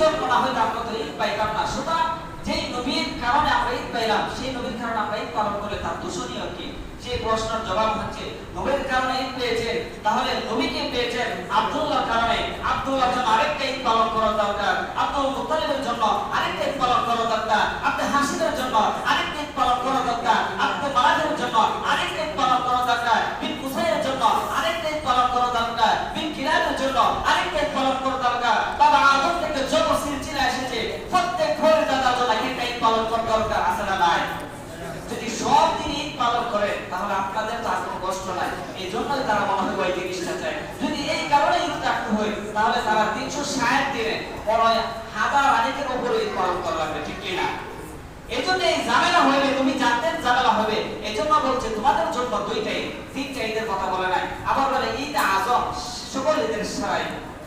জন্য না হয়তো আমরা তো ঈদ পাইতাম না, সুতরাং যেই নবীর কারণে আমরা ঈদ পাইলাম, সেই নবীর কারণে আমরা ঈদ পালন করলে তার দূষণীয় কি। সেই প্রশ্নের জবাব হচ্ছে, নবীর কারণে ঈদ পেয়েছেন, তাহলে নবীকে পেয়েছেন? আব্দুল্লাহর কারণে। আব্দুল্লাহর জন্য আরেকটা ঈদ পালন করা দরকার। আব্দুল মুতালিবের জন্য আরেকটা ঈদ পালন করা দরকার। আপনি হাসিদের জন্য জন্যই তারা হয় ওই চায় যদি এই কারণে রাখতে হয় তাহলে তারা তিনশো ষাট দিনে বড় হাজার আনেকের উপরে পালন করা লাগবে, ঠিক কিনা? এজন্য এই জন্য ঝামেলা হইলে, তুমি জানতেন ঝামেলা হবে। এই জন্য বলছে, তোমাদের জন্য দুইটাই, তিনটা ঈদের কথা বলে নাই। আবার বলে, ঈদ আজম, সকল ঈদের সারাই।